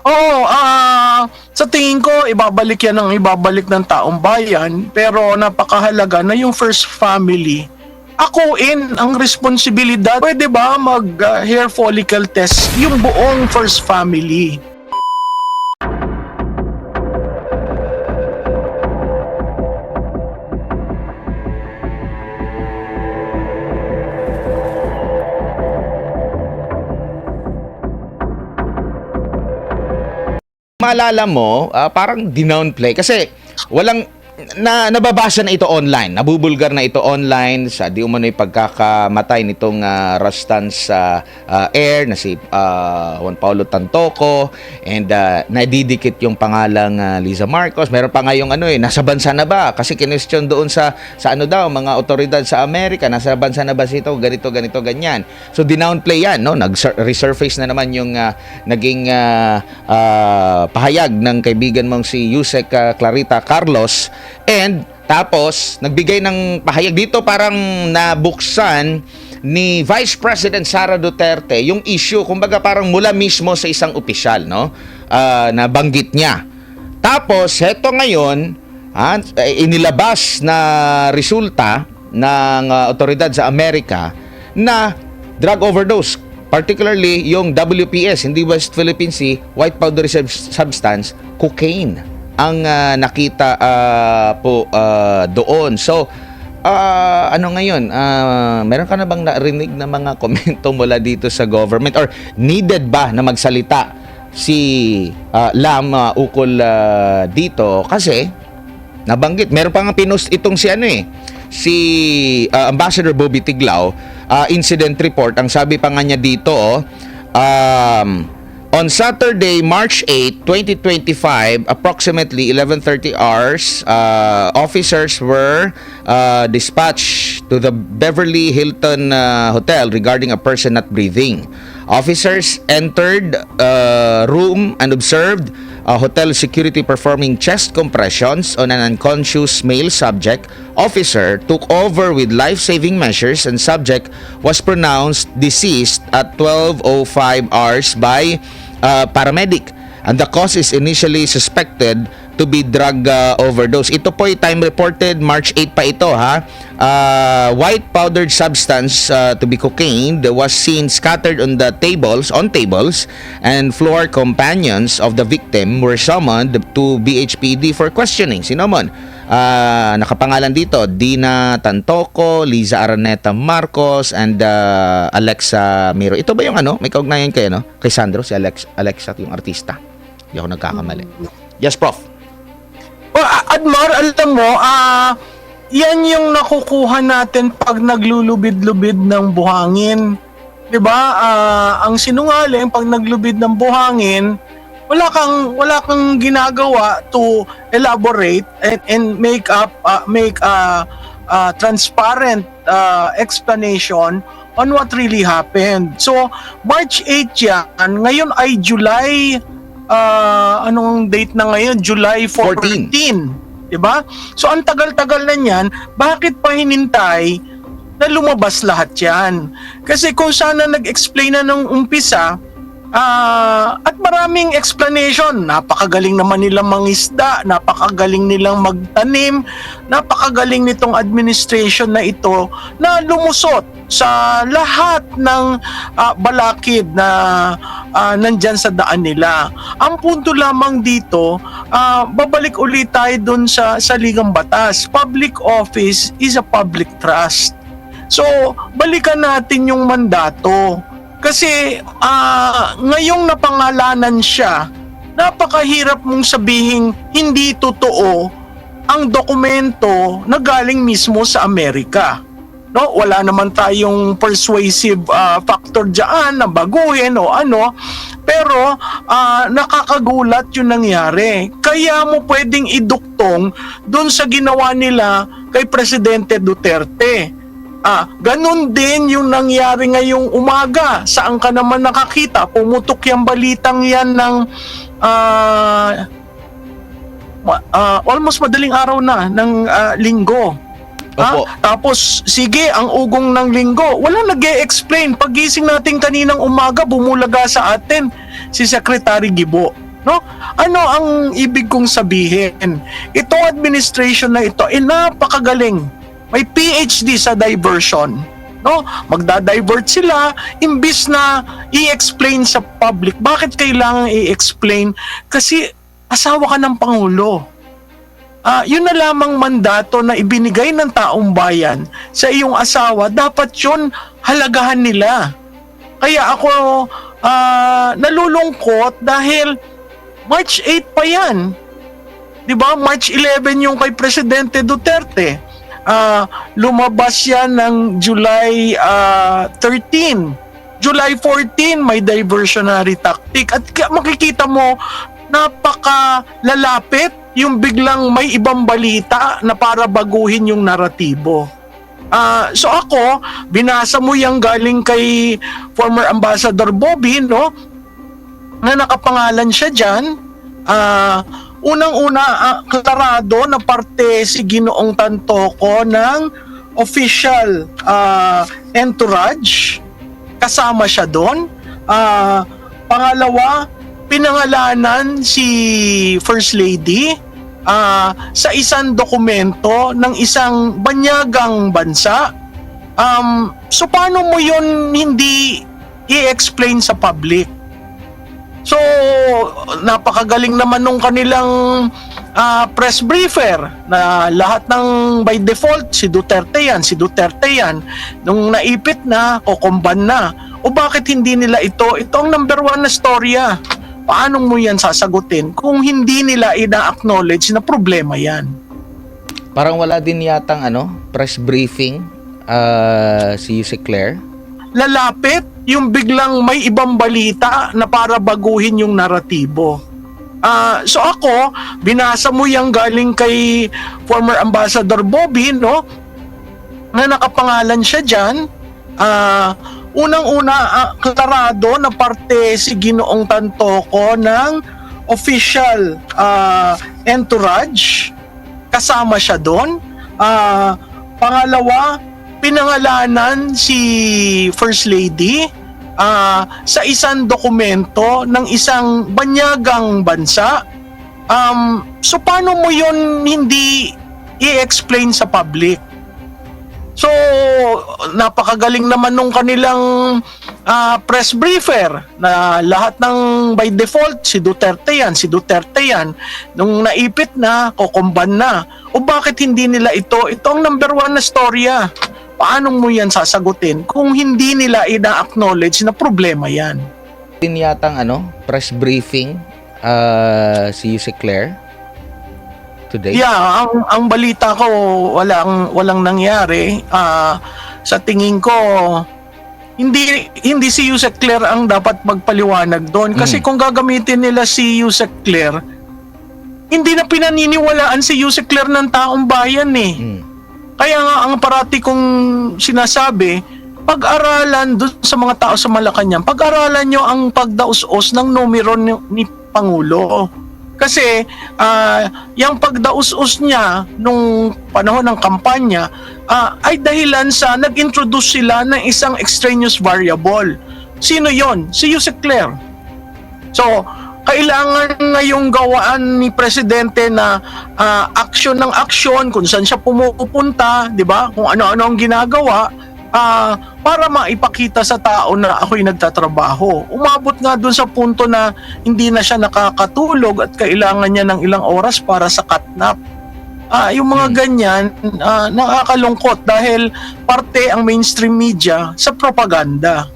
Oo, ah, sa tingin ko, ibabalik yan ng ibabalik ng taong bayan. Pero napakahalaga na yung first family, akuin ang responsibilidad. Pwede ba mag ah, hair follicle test yung buong first family? Maalala mo, ah, parang dinownplay kasi walang na nababasa na ito online, nabubulgar na ito online sa di umano'y pagkakamatay nitong ah, Rastan sa ah, air na si ah, Juan Paulo Tantoco and ah, nadidikit yung pangalang ah, Liza Marcos. Meron pa ngayong ano eh, nasa bansa na ba? Kasi kinestyon doon sa sa ano daw, mga otoridad sa Amerika, nasa bansa na ba sito, ganito, ganito, ganyan. So dinownplay yan, no? Nag-resurface na naman yung ah, naging ah, ah, pahayag ng kaibigan mong si Yusek ah, Clarita Carlos and tapos nagbigay ng pahayag dito parang nabuksan ni Vice President Sara Duterte yung issue kumbaga parang mula mismo sa isang opisyal no? Ah, na banggit niya. Tapos heto ngayon ah, eh, inilabas na resulta ng ah, otoridad sa Amerika na drug overdose particularly yung WPS hindi West Philippine Sea white powdery sub- substance cocaine ang ah, nakita ah, po ah, doon. So ah, ano ngayon? Ah, meron ka na bang narinig na mga komento mula dito sa government or needed ba na magsalita si ah, Lam ah, ukol ah, dito? Kasi nabanggit meron pa nga pinost itong si ano eh si ah, Ambassador Bobby Tiglao. Ah, incident report ang sabi pa nga niya dito oh, um, on Saturday March 8 2025 approximately 11:30 hours uh, officers were uh, dispatched to the Beverly Hilton uh, hotel regarding a person not breathing. Officers entered uh, room and observed a hotel security performing chest compressions on an unconscious male subject. Officer took over with life-saving measures and subject was pronounced deceased at 12:05 hours by uh, paramedic. And the cause is initially suspected to be drug uh, overdose. Ito po ay time reported March 8 pa ito ha. Uh, white powdered substance uh, to be cocaine was seen scattered on the tables on tables and floor companions of the victim were summoned to BHPD for questioning. Sino man? Ah, nakapangalan dito Dina Tantoco, Liza Araneta Marcos and uh, Alexa Miro. Ito ba yung ano? May kaugnayan kayo no? Kay Sandro si Alex Alexa yung artista. Hindi ako nagkakamali. Yes, prof. Well, A- Admar, alam mo, ah, yan yung nakukuha natin pag naglulubid-lubid ng buhangin. 'Di ba? Ah, ang sinungaling pag naglubid ng buhangin, wala kang wala kang ginagawa to elaborate and, and make up ah, make a transparent ah, explanation on what really happened. So, March 8 yan. Ngayon ay July ah, anong date na ngayon? July 14. 'Di ba? So ang tagal-tagal na niyan, bakit pa hinintay na lumabas lahat 'yan? Kasi kung sana nag-explain na nung umpisa, ah, at maraming explanation, napakagaling naman nilang mangisda, napakagaling nilang magtanim, napakagaling nitong administration na ito na lumusot sa lahat ng ah, balakid na ah, nandyan sa daan nila. Ang punto lamang dito, ah, babalik ulit tayo dun sa, sa Ligang Batas. Public office is a public trust. So, balikan natin yung mandato. Kasi ah, ngayong napangalanan siya, napakahirap mong sabihin hindi totoo ang dokumento na galing mismo sa Amerika. No, wala naman tayong persuasive ah, factor diyan na baguhin o ano. Pero ah, nakakagulat 'yung nangyari. Kaya mo pwedeng iduktong doon sa ginawa nila kay Presidente Duterte. Ah, ganun din yung nangyari ngayong umaga. Saan ka naman nakakita? Pumutok yung balitang yan ng ma- ah, almost madaling araw na ng ah, linggo. Ha? Opo. Tapos, sige, ang ugong ng linggo. Wala nag explain Pagising natin kaninang umaga, bumulaga sa atin si Secretary Gibo. No? Ano ang ibig kong sabihin? Itong administration na ito, eh napakagaling. May PhD sa diversion. No? Magda-divert sila imbis na i-explain sa public. Bakit kailangan i-explain? Kasi asawa ka ng Pangulo. Ah, yun na lamang mandato na ibinigay ng taong bayan sa iyong asawa, dapat yun halagahan nila. Kaya ako ah, nalulungkot dahil March 8 pa yan. 'Di ba? March 11 yung kay Presidente Duterte. Ah, lumabas yan ng July ah, 13. July 14 may diversionary tactic at makikita mo napaka lalapit yung biglang may ibang balita na para baguhin yung naratibo. Ah, so ako, binasa mo yung galing kay former Ambassador Bobby, no? Na nakapangalan siya diyan. Ah, unang-una ah, klarado na parte si Ginoong Tantoco ng official ah, entourage. Kasama siya doon. Ah, pangalawa, pinangalanan si First Lady ah, sa isang dokumento ng isang banyagang bansa. Um, so paano mo yun hindi i-explain sa public? So, napakagaling naman nung kanilang ah, press briefer na lahat ng by default, si Duterte yan, si Duterte yan. Nung naipit na, kukumban na. O bakit hindi nila ito? Ito ang number one na storya. Paano mo yan sasagutin kung hindi nila ina-acknowledge na problema yan? Parang wala din yatang ano, press briefing ah, si si Claire. lalapit yung biglang may ibang balita na para baguhin yung naratibo. Ah, so ako, binasa mo yung galing kay former Ambassador Bobby, no? Na nakapangalan siya diyan. Ah, unang-una ah, klarado na parte si Ginoong Tantoco ng official ah, entourage kasama siya doon. Ah, pangalawa, pinangalanan si First Lady ah, sa isang dokumento ng isang banyagang bansa. Um, so paano mo yun hindi i-explain sa public? So, napakagaling naman nung kanilang ah, press briefer na lahat ng by default, si Duterte yan, si Duterte yan. Nung naipit na, kukumban na. O bakit hindi nila ito? Ito ang number one na storya. Paano mo yan sasagutin kung hindi nila ina-acknowledge na problema yan? Yatang ano, press briefing ah, si si Claire today. Yeah, ang ang balita ko walang walang nangyari. Ah, sa tingin ko hindi hindi si Yusek Claire ang dapat magpaliwanag doon kasi Mm. kung gagamitin nila si Yusek Claire hindi na pinaniniwalaan si Yusek Claire ng taong bayan eh. Mm. Kaya nga ang parati kong sinasabi, pag-aralan doon sa mga tao sa Malacanang, pag-aralan nyo ang pagdaus-os ng numero ni, ni Pangulo. Kasi ah, yung pagdaus-os niya nung panahon ng kampanya ah, ay dahilan sa nag-introduce sila ng isang extraneous variable. Sino yon? Si Yusek Claire. So, kailangan ngayong gawaan ni presidente na ah, aksyon ng aksyon kung saan siya pumupunta, 'di ba? Kung ano-ano ang ginagawa ah, para maipakita sa tao na ako'y nagtatrabaho. Umabot nga dun sa punto na hindi na siya nakakatulog at kailangan niya ng ilang oras para sa katnap. Ah, yung mga Hmm. ganyan ah, nakakalungkot dahil parte ang mainstream media sa propaganda.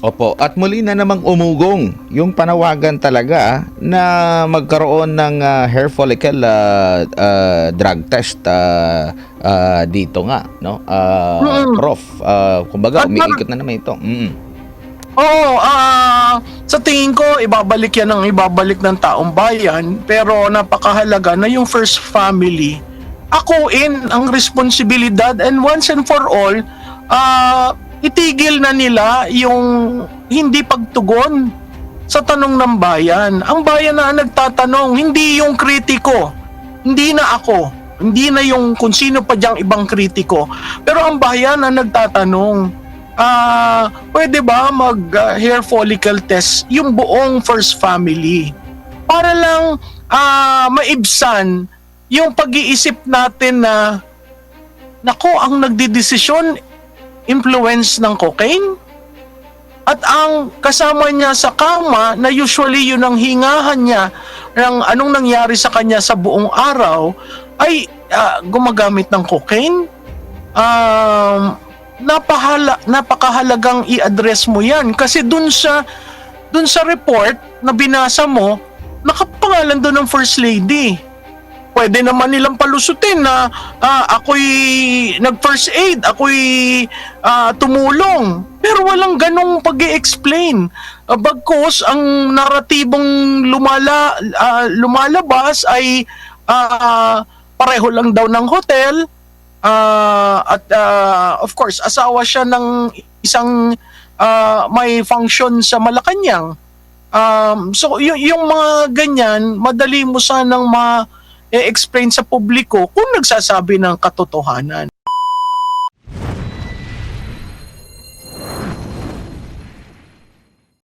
Opo, at muli na namang umugong yung panawagan talaga na magkaroon ng ah, hair follicle ah, ah, drug test ah, ah, dito nga, no? Ah, Mm. prof, ah, kumbaga umiikot na naman ito. Mm. Oo, ah sa tingin ko ibabalik yan ang ibabalik ng taong bayan pero napakahalaga na yung first family akuin ang responsibilidad and once and for all ah itigil na nila yung hindi pagtugon sa tanong ng bayan. Ang bayan na nagtatanong, hindi yung kritiko. Hindi na ako. Hindi na yung kung sino pa diyang ibang kritiko. Pero ang bayan ang nagtatanong, ah, pwede ba mag ah, hair follicle test yung buong first family? para lang ah, maibsan yung pag-iisip natin na nako ang nagdidesisyon influence ng cocaine? At ang kasama niya sa kama na usually yun ang hingahan niya ng anong nangyari sa kanya sa buong araw ay ah, gumagamit ng cocaine? Um, napahala, napakahalagang i-address mo yan. Kasi dun sa dun sa report na binasa mo nakapangalan doon ng first lady pwede naman nilang palusutin na ah, ako'y nag first aid, ako'y ah, tumulong. Pero walang ganong pag explain Uh, bagkus ang naratibong lumala, ah, lumalabas ay ah, pareho lang daw ng hotel ah, at ah, of course asawa siya ng isang ah, may function sa Malacanang. Um, so y- yung mga ganyan, madali mo sanang ma- explain sa publiko kung nagsasabi ng katotohanan.